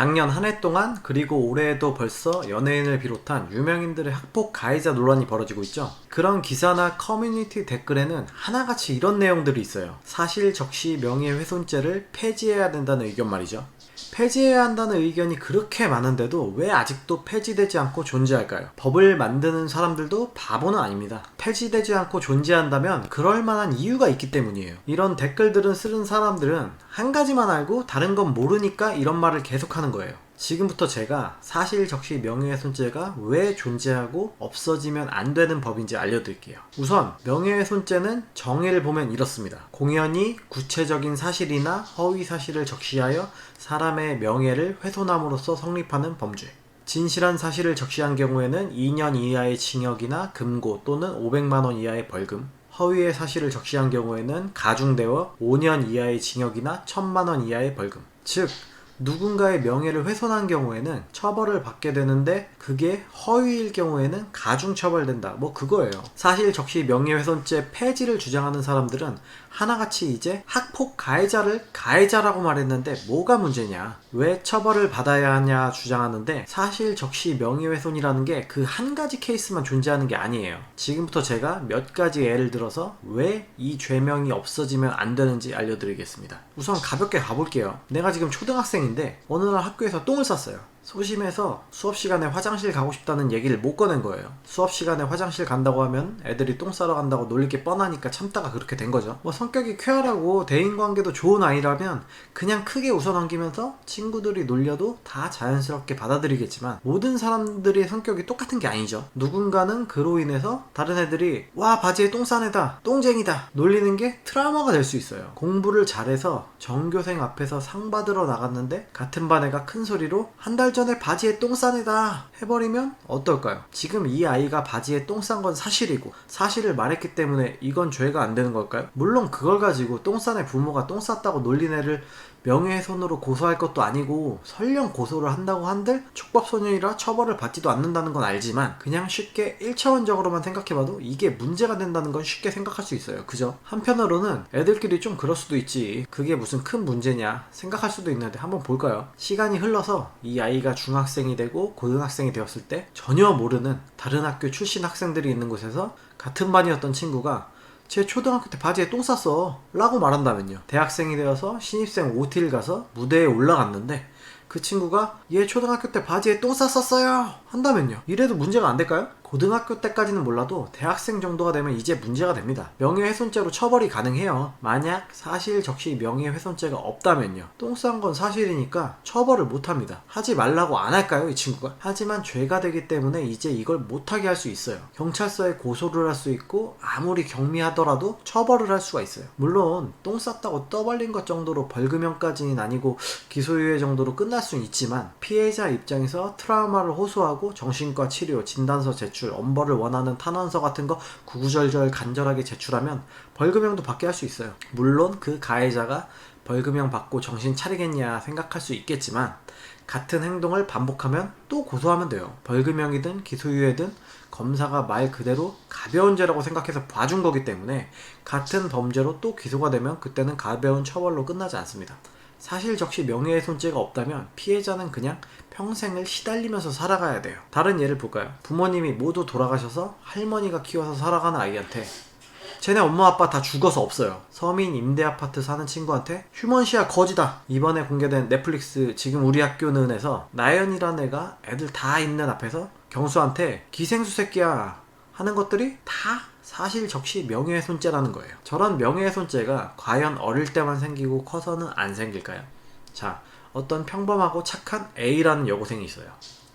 작년 한 해 동안 그리고 올해에도 벌써 연예인을 비롯한 유명인들의 학폭 가해자 논란이 벌어지고 있죠. 그런 기사나 커뮤니티 댓글에는 하나같이 이런 내용들이 있어요. 사실 적시 명예훼손죄를 폐지해야 된다는 의견 말이죠. 폐지해야 한다는 의견이 그렇게 많은데도 왜 아직도 폐지되지 않고 존재할까요? 법을 만드는 사람들도 바보는 아닙니다. 폐지되지 않고 존재한다면 그럴 만한 이유가 있기 때문이에요. 이런 댓글들은 쓰는 사람들은 한 가지만 알고 다른 건 모르니까 이런 말을 계속하는 거예요. 지금부터 제가 사실 적시 명예훼손죄가 왜 존재하고 없어지면 안 되는 법인지 알려드릴게요. 우선 명예훼손죄는 정의를 보면 이렇습니다. 공연히 구체적인 사실이나 허위 사실을 적시하여 사람의 명예를 훼손함으로써 성립하는 범죄. 진실한 사실을 적시한 경우에는 2년 이하의 징역이나 금고 또는 500만 원 이하의 벌금. 허위의 사실을 적시한 경우에는 가중되어 5년 이하의 징역이나 1000만 원 이하의 벌금. 즉 누군가의 명예를 훼손한 경우에는 처벌을 받게 되는데 그게 허위일 경우에는 가중 처벌된다. 뭐 그거예요. 사실 적시 명예훼손죄 폐지를 주장하는 사람들은 하나같이 이제 학폭 가해자를 가해자라고 말했는데 뭐가 문제냐? 왜 처벌을 받아야 하냐 주장하는데 사실 적시 명예훼손이라는 게 그 한 가지 케이스만 존재하는 게 아니에요. 지금부터 제가 몇 가지 예를 들어서 왜 이 죄명이 없어지면 안 되는지 알려드리겠습니다. 우선 가볍게 가볼게요. 내가 지금 초등학생인데 어느 날 학교에서 똥을 쌌어요. 소심해서 수업 시간에 화장실 가고 싶다는 얘기를 못 꺼낸 거예요. 수업 시간에 화장실 간다고 하면 애들이 똥 싸러 간다고 놀릴 게 뻔하니까 참다가 그렇게 된 거죠. 뭐 성격이 쾌활하고 대인 관계도 좋은 아이라면 그냥 크게 웃어 넘기면서 친구들이 놀려도 다 자연스럽게 받아들이겠지만 모든 사람들의 성격이 똑같은 게 아니죠. 누군가는 그로 인해서 다른 애들이 와 바지에 똥 싼 애다, 똥쟁이다 놀리는 게 트라우마가 될 수 있어요. 공부를 잘해서 전교생 앞에서 상 받으러 나갔는데 같은 반 애가 큰 소리로 한달 전에 바지에 똥 싼 애다 해버리면 어떨까요? 지금 이 아이가 바지에 똥 싼 건 사실이고 사실을 말했기 때문에 이건 죄가 안 되는 걸까요? 물론 그걸 가지고 똥 싼 애 부모가 똥 쌌다고 놀린 애를 명예훼손으로 고소할 것도 아니고 설령 고소를 한다고 한들 촉법소년이라 처벌을 받지도 않는다는 건 알지만 그냥 쉽게 1차원적으로만 생각해봐도 이게 문제가 된다는 건 쉽게 생각할 수 있어요 그죠? 한편으로는 애들끼리 좀 그럴 수도 있지 그게 무슨 큰 문제냐 생각할 수도 있는데 한번 볼까요? 시간이 흘러서 이 아이가 중학생이 되고 고등학생이 되었을 때 전혀 모르는 다른 학교 출신 학생들이 있는 곳에서 같은 반이었던 친구가 제 초등학교 때 바지에 똥 쌌어. 라고 말한다면요. 대학생이 되어서 신입생 OT를 가서 무대에 올라갔는데 그 친구가 얘 초등학교 때 바지에 똥 쌌었어요. 한다면요. 이래도 문제가 안 될까요? 고등학교 때까지는 몰라도 대학생 정도가 되면 이제 문제가 됩니다. 명예훼손죄로 처벌이 가능해요. 만약 사실 적시 명예훼손죄가 없다면요. 똥 싼 건 사실이니까 처벌을 못합니다. 하지 말라고 안 할까요, 이 친구가? 하지만 죄가 되기 때문에 이제 이걸 못하게 할 수 있어요. 경찰서에 고소를 할 수 있고 아무리 경미하더라도 처벌을 할 수가 있어요. 물론 똥 쌌다고 떠벌린 것 정도로 벌금형까지는 아니고 기소유예 정도로 끝날 수는 있지만 피해자 입장에서 트라우마를 호소하고 정신과 치료, 진단서 제출 제출, 엄벌을 원하는 탄원서 같은 거 구구절절 간절하게 제출하면 벌금형도 받게 할 수 있어요. 물론 그 가해자가 벌금형 받고 정신 차리겠냐 생각할 수 있겠지만 같은 행동을 반복하면 또 고소하면 돼요. 벌금형이든 기소유예든 검사가 말 그대로 가벼운 죄라고 생각해서 봐준 거기 때문에 같은 범죄로 또 기소가 되면 그때는 가벼운 처벌로 끝나지 않습니다. 사실 적시 명예훼손죄가 없다면 피해자는 그냥 평생을 시달리면서 살아가야 돼요. 다른 예를 볼까요? 부모님이 모두 돌아가셔서 할머니가 키워서 살아가는 아이한테 쟤네 엄마 아빠 다 죽어서 없어요. 서민 임대 아파트 사는 친구한테 휴먼시아 거지다. 이번에 공개된 넷플릭스 지금 우리 학교는에서 나연이라는 애가 애들 다 있는 앞에서 경수한테 기생수 새끼야 하는 것들이 다 사실 적시 명예훼손죄라는 거예요. 저런 명예훼손죄가 과연 어릴 때만 생기고 커서는 안 생길까요? 자, 어떤 평범하고 착한 A라는 여고생이 있어요.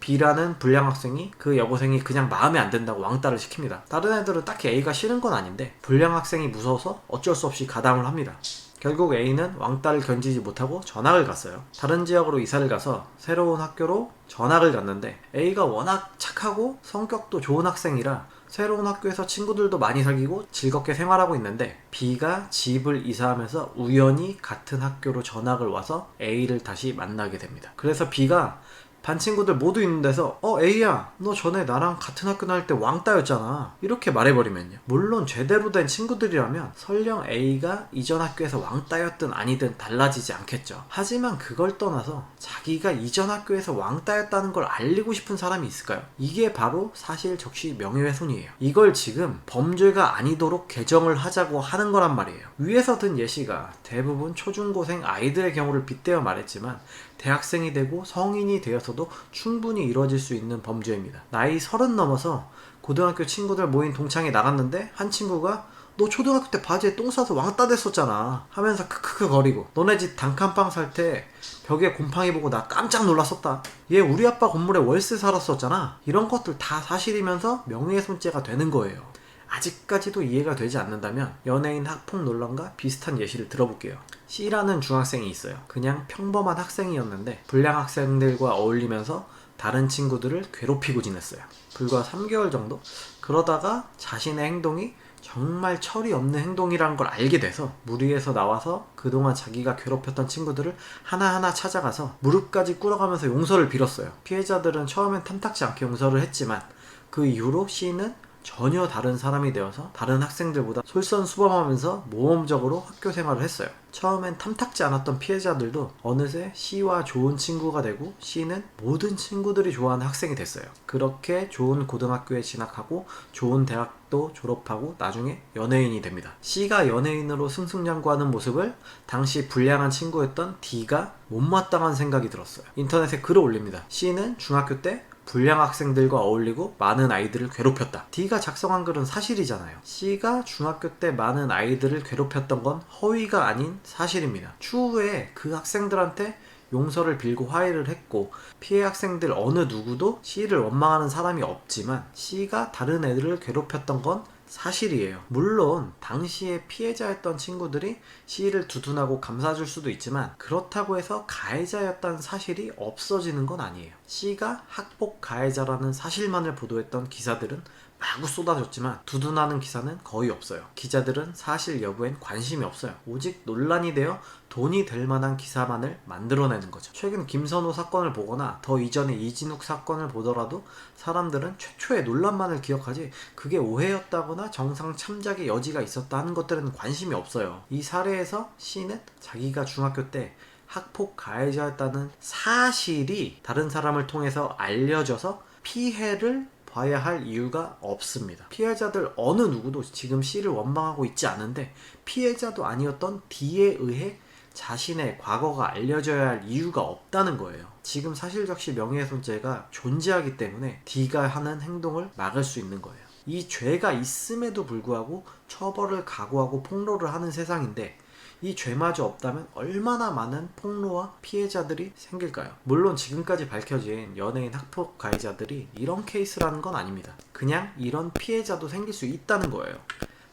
B라는 불량 학생이 그 여고생이 그냥 마음에 안 든다고 왕따를 시킵니다. 다른 애들은 딱히 A가 싫은 건 아닌데 불량 학생이 무서워서 어쩔 수 없이 가담을 합니다. 결국 A는 왕따를 견디지 못하고 전학을 갔어요. 다른 지역으로 이사를 가서 새로운 학교로 전학을 갔는데 A가 워낙 착하고 성격도 좋은 학생이라 새로운 학교에서 친구들도 많이 사귀고 즐겁게 생활하고 있는데 B가 집을 이사하면서 우연히 같은 학교로 전학을 와서 A를 다시 만나게 됩니다. 그래서 B가 반 친구들 모두 있는 데서 어 A야 너 전에 나랑 같은 학교 다닐 때 왕따였잖아. 이렇게 말해버리면요. 물론 제대로 된 친구들이라면 설령 A가 이전 학교에서 왕따였든 아니든 달라지지 않겠죠. 하지만 그걸 떠나서 자기가 이전 학교에서 왕따였다는 걸 알리고 싶은 사람이 있을까요? 이게 바로 사실 적시 명예훼손이에요. 이걸 지금 범죄가 아니도록 개정을 하자고 하는 거란 말이에요. 위에서 든 예시가 대부분 초중고생 아이들의 경우를 빗대어 말했지만 대학생이 되고 성인이 되어서도 충분히 이루어질 수 있는 범죄입니다. 나이 서른 넘어서 고등학교 친구들 모인 동창회 나갔는데 한 친구가 너 초등학교 때 바지에 똥 싸서 왕따 됐었잖아. 하면서 크크크 거리고 너네 집 단칸방 살 때 벽에 곰팡이 보고 나 깜짝 놀랐었다. 얘 우리 아빠 건물에 월세 살았었잖아. 이런 것들 다 사실이면서 명예훼손죄가 되는 거예요 아직까지도 이해가 되지 않는다면 연예인 학폭 논란과 비슷한 예시를 들어볼게요. C라는 중학생이 있어요. 그냥 평범한 학생이었는데 불량 학생들과 어울리면서 다른 친구들을 괴롭히고 지냈어요. 불과 3개월 정도? 그러다가 자신의 행동이 정말 철이 없는 행동이란 걸 알게 돼서 무리에서 나와서 그동안 자기가 괴롭혔던 친구들을 하나하나 찾아가서 무릎까지 꿇어가면서 용서를 빌었어요. 피해자들은 처음엔 탐탁지 않게 용서를 했지만 그 이후로 C는 전혀 다른 사람이 되어서 다른 학생들보다 솔선수범하면서 모험적으로 학교 생활을 했어요. 처음엔 탐탁지 않았던 피해자들도 어느새 C와 좋은 친구가 되고 C는 모든 친구들이 좋아하는 학생이 됐어요. 그렇게 좋은 고등학교에 진학하고 좋은 대학도 졸업하고 나중에 연예인이 됩니다. C가 연예인으로 승승장구하는 모습을 당시 불량한 친구였던 D가 못마땅한 생각이 들었어요. 인터넷에 글을 올립니다. C는 중학교 때 불량 학생들과 어울리고 많은 아이들을 괴롭혔다. D가 작성한 글은 사실이잖아요. C가 중학교 때 많은 아이들을 괴롭혔던 건 허위가 아닌 사실입니다. 추후에 그 학생들한테 용서를 빌고 화해를 했고 피해 학생들 어느 누구도 C를 원망하는 사람이 없지만 C가 다른 애들을 괴롭혔던 건 사실이에요. 물론 당시에 피해자였던 친구들이 C를 두둔하고 감싸줄 수도 있지만 그렇다고 해서 가해자였다는 사실이 없어지는 건 아니에요. C가 학폭 가해자라는 사실만을 보도했던 기사들은 마구 쏟아졌지만 두둔하는 기사는 거의 없어요. 기자들은 사실 여부엔 관심이 없어요. 오직 논란이 되어 돈이 될 만한 기사만을 만들어내는 거죠. 최근 김선호 사건을 보거나 더 이전에 이진욱 사건을 보더라도 사람들은 최초의 논란만을 기억하지 그게 오해였다거나 정상 참작의 여지가 있었다 하는 것들은 관심이 없어요. 이 사례에서 C는 자기가 중학교 때 학폭 가해자였다는 사실이 다른 사람을 통해서 알려져서 피해를 봐야 할 이유가 없습니다. 피해자들 어느 누구도 지금 C를 원망하고 있지 않은데 피해자도 아니었던 D에 의해 자신의 과거가 알려져야 할 이유가 없다는 거예요. 지금 사실적시 명예훼손죄가 존재하기 때문에 D가 하는 행동을 막을 수 있는 거예요. 이 죄가 있음에도 불구하고 처벌을 각오하고 폭로를 하는 세상인데 이 죄마저 없다면 얼마나 많은 폭로와 피해자들이 생길까요? 물론 지금까지 밝혀진 연예인 학폭 가해자들이 이런 케이스라는 건 아닙니다. 그냥 이런 피해자도 생길 수 있다는 거예요.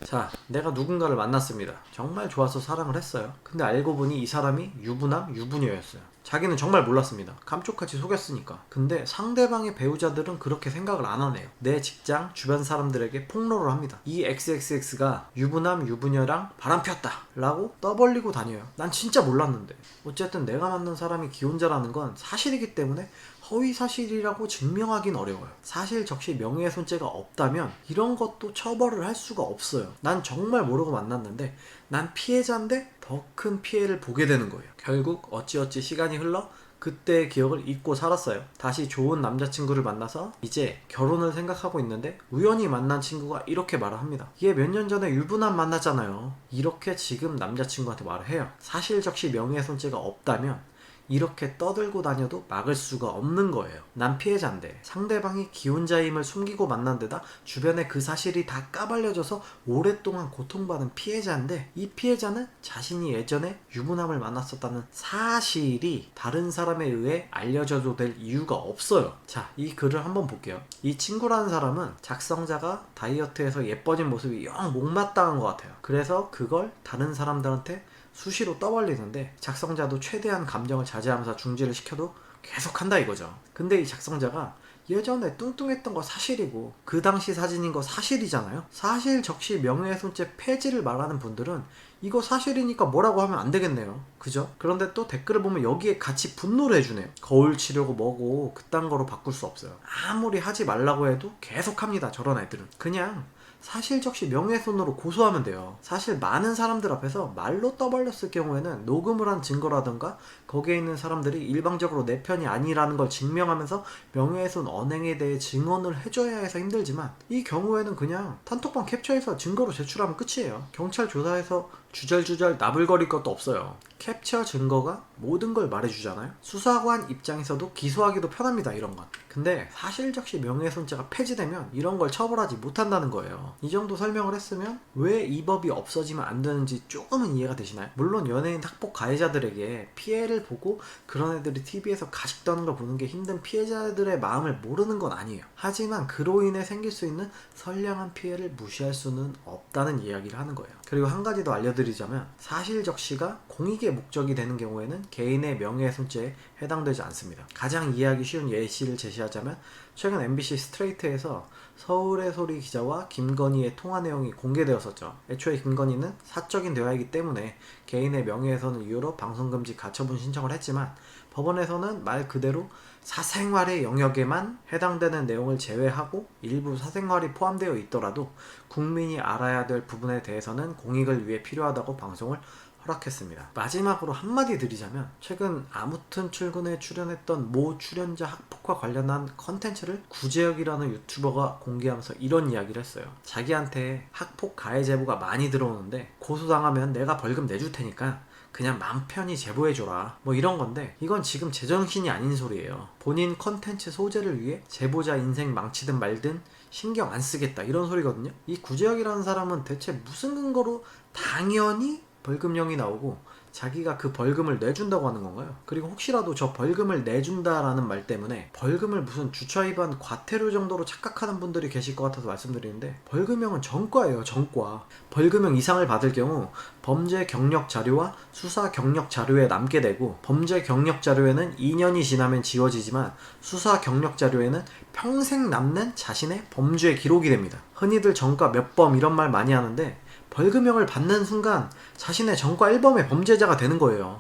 자, 내가 누군가를 만났습니다. 정말 좋아서 사랑을 했어요. 근데 알고 보니 이 사람이 유부남, 유부녀였어요. 자기는 정말 몰랐습니다. 감쪽같이 속였으니까. 근데 상대방의 배우자들은 그렇게 생각을 안 하네요. 내 직장, 주변 사람들에게 폭로를 합니다. 이 XXX가 유부남, 유부녀랑 바람 폈다. 라고 떠벌리고 다녀요. 난 진짜 몰랐는데. 어쨌든 내가 만난 사람이 기혼자라는 건 사실이기 때문에 허위 사실이라고 증명하긴 어려워요. 사실 적시 명예훼손죄가 없다면 이런 것도 처벌을 할 수가 없어요. 난 정말 모르고 만났는데 난 피해자인데 더 큰 피해를 보게 되는 거예요. 결국 어찌어찌 시간이 흘러 그때의 기억을 잊고 살았어요. 다시 좋은 남자친구를 만나서 이제 결혼을 생각하고 있는데 우연히 만난 친구가 이렇게 말을 합니다. 얘 몇 년 전에 유부남 만났잖아요. 이렇게 지금 남자친구한테 말을 해요. 사실 적시 명예훼손죄가 없다면 이렇게 떠들고 다녀도 막을 수가 없는 거예요. 난 피해자인데 상대방이 기혼자임을 숨기고 만난 데다 주변에 그 사실이 다 까발려져서 오랫동안 고통받은 피해자인데 이 피해자는 자신이 예전에 유부남을 만났었다는 사실이 다른 사람에 의해 알려져도 될 이유가 없어요. 자, 이 글을 한번 볼게요. 이 친구라는 사람은 작성자가 다이어트에서 예뻐진 모습이 영 못마땅한 것 같아요. 그래서 그걸 다른 사람들한테 수시로 떠벌리는데 작성자도 최대한 감정을 자제하면서 중지를 시켜도 계속 한다 이거죠. 근데 이 작성자가 예전에 뚱뚱했던 거 사실이고 그 당시 사진인 거 사실이잖아요. 사실 적시 명예훼손죄 폐지를 말하는 분들은 이거 사실이니까 뭐라고 하면 안 되겠네요. 그죠? 그런데 또 댓글을 보면 여기에 같이 분노를 해주네요. 거울 치려고 뭐고 그딴 거로 바꿀 수 없어요. 아무리 하지 말라고 해도 계속 합니다. 저런 애들은. 그냥 사실 적시 명예훼손으로 고소하면 돼요. 사실 많은 사람들 앞에서 말로 떠벌렸을 경우에는 녹음을 한 증거라든가 거기에 있는 사람들이 일방적으로 내 편이 아니라는 걸 증명하면서 명예훼손 언행에 대해 증언을 해줘야 해서 힘들지만 이 경우에는 그냥 단톡방 캡처해서 증거로 제출하면 끝이에요. 경찰 조사에서 주절주절 나불거릴 것도 없어요. 캡처 증거가 모든 걸 말해주잖아요. 수사관 입장에서도 기소하기도 편합니다. 이런 건. 근데 사실적시 명예훼손죄가 폐지되면 이런 걸 처벌하지 못한다는 거예요. 이 정도 설명을 했으면 왜 이 법이 없어지면 안 되는지 조금은 이해가 되시나요? 물론 연예인 학폭 가해자들에게 피해를 보고 그런 애들이 TV에서 가식 떠는 걸 보는 게 힘든 피해자들의 마음을 모르는 건 아니에요. 하지만 그로 인해 생길 수 있는 선량한 피해를 무시할 수는 없다는 이야기를 하는 거예요. 그리고 한 가지 더 알려드 리자면 사실 적시가 공익의 목적이 되는 경우에는 개인의 명예훼손죄에 해당되지 않습니다. 가장 이해하기 쉬운 예시를 제시하자면 최근 MBC 스트레이트에서 서울의 소리 기자와 김건희의 통화 내용이 공개되었었죠. 애초에 김건희는 사적인 대화이기 때문에 개인의 명예훼손을 이유로 방송금지 가처분 신청을 했지만 법원에서는 말 그대로 사생활의 영역에만 해당되는 내용을 제외하고 일부 사생활이 포함되어 있더라도 국민이 알아야 될 부분에 대해서는 공익을 위해 필요하다고 방송을 허락했습니다. 마지막으로 한마디 드리자면 최근 아무튼 출근에 출연했던 모 출연자 학폭과 관련한 컨텐츠를 구제혁이라는 유튜버가 공개하면서 이런 이야기를 했어요. 자기한테 학폭 가해 제보가 많이 들어오는데 고소당하면 내가 벌금 내줄 테니까 그냥 맘 편히 제보해줘라. 뭐 이런 건데, 이건 지금 제정신이 아닌 소리예요. 본인 컨텐츠 소재를 위해 제보자 인생 망치든 말든 신경 안 쓰겠다. 이런 소리거든요. 이 구제혁이라는 사람은 대체 무슨 근거로 당연히 벌금형이 나오고 자기가 그 벌금을 내준다고 하는 건가요? 그리고 혹시라도 저 벌금을 내준다라는 말 때문에 벌금을 무슨 주차 위반 과태료 정도로 착각하는 분들이 계실 것 같아서 말씀드리는데 벌금형은 전과예요 전과 벌금형 이상을 받을 경우 범죄 경력 자료와 수사 경력 자료에 남게 되고 범죄 경력 자료에는 2년이 지나면 지워지지만 수사 경력 자료에는 평생 남는 자신의 범죄 기록이 됩니다 흔히들 전과 몇 범 이런 말 많이 하는데 벌금형을 받는 순간 자신의 전과 1범의 범죄자가 되는 거예요.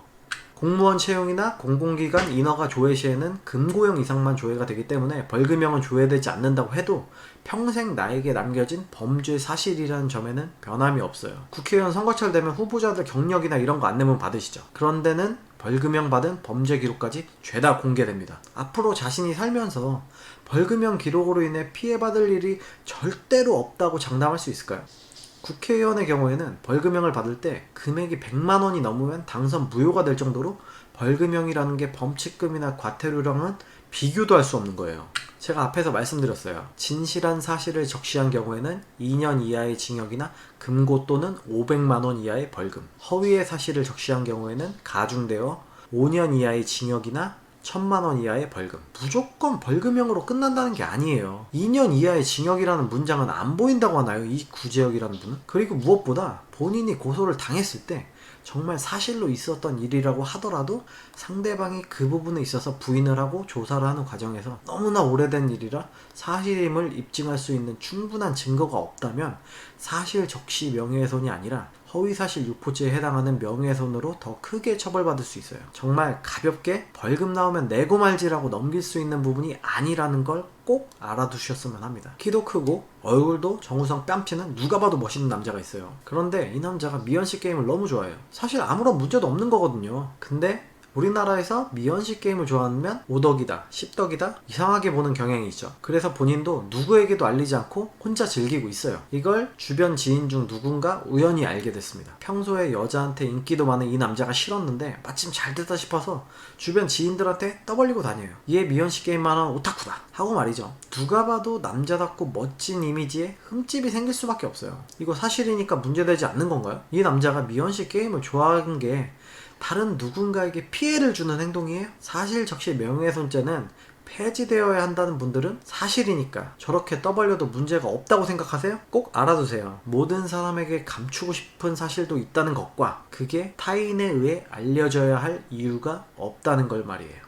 공무원 채용이나 공공기관 인허가 조회 시에는 금고형 이상만 조회가 되기 때문에 벌금형은 조회되지 않는다고 해도 평생 나에게 남겨진 범죄 사실이라는 점에는 변함이 없어요. 국회의원 선거철 되면 후보자들 경력이나 이런 거 안 내면 받으시죠. 그런데는 벌금형 받은 범죄 기록까지 죄다 공개됩니다. 앞으로 자신이 살면서 벌금형 기록으로 인해 피해받을 일이 절대로 없다고 장담할 수 있을까요? 국회의원의 경우에는 벌금형을 받을 때 금액이 100만 원이 넘으면 당선 무효가 될 정도로 벌금형이라는 게 범칙금이나 과태료랑은 비교도 할 수 없는 거예요. 제가 앞에서 말씀드렸어요. 진실한 사실을 적시한 경우에는 2년 이하의 징역이나 금고 또는 500만 원 이하의 벌금. 허위의 사실을 적시한 경우에는 가중되어 5년 이하의 징역이나 천만 원 이하의 벌금. 무조건 벌금형으로 끝난다는 게 아니에요. 2년 이하의 징역이라는 문장은 안 보인다고 하나요? 이 구제역이라는 분은? 그리고 무엇보다 본인이 고소를 당했을 때 정말 사실로 있었던 일이라고 하더라도 상대방이 그 부분에 있어서 부인을 하고 조사를 하는 과정에서 너무나 오래된 일이라 사실임을 입증할 수 있는 충분한 증거가 없다면 사실 적시 명예훼손이 아니라 허위사실 유포죄에 해당하는 명예훼손으로 더 크게 처벌받을 수 있어요. 정말 가볍게 벌금 나오면 내고 말지라고 넘길 수 있는 부분이 아니라는 걸 꼭 알아두셨으면 합니다. 키도 크고 얼굴도 정우성 뺨치는 누가 봐도 멋있는 남자가 있어요. 그런데 이 남자가 미연씨 게임을 너무 좋아해요. 사실 아무런 문제도 없는 거거든요. 근데 우리나라에서 미연식 게임을 좋아하면 오덕이다, 십덕이다 이상하게 보는 경향이 있죠. 그래서 본인도 누구에게도 알리지 않고 혼자 즐기고 있어요. 이걸 주변 지인 중 누군가 우연히 알게 됐습니다. 평소에 여자한테 인기도 많은 이 남자가 싫었는데 마침 잘 됐다 싶어서 주변 지인들한테 떠벌리고 다녀요. 얘 미연식 게임만 한 오타쿠다 하고 말이죠. 누가 봐도 남자답고 멋진 이미지에 흠집이 생길 수밖에 없어요. 이거 사실이니까 문제되지 않는 건가요? 이 남자가 미연식 게임을 좋아하는 게 다른 누군가에게 피해를 주는 행동이에요? 사실 적시 명예훼손죄는 폐지되어야 한다는 분들은 사실이니까 저렇게 떠벌려도 문제가 없다고 생각하세요? 꼭 알아두세요. 모든 사람에게 감추고 싶은 사실도 있다는 것과 그게 타인에 의해 알려져야 할 이유가 없다는 걸 말이에요.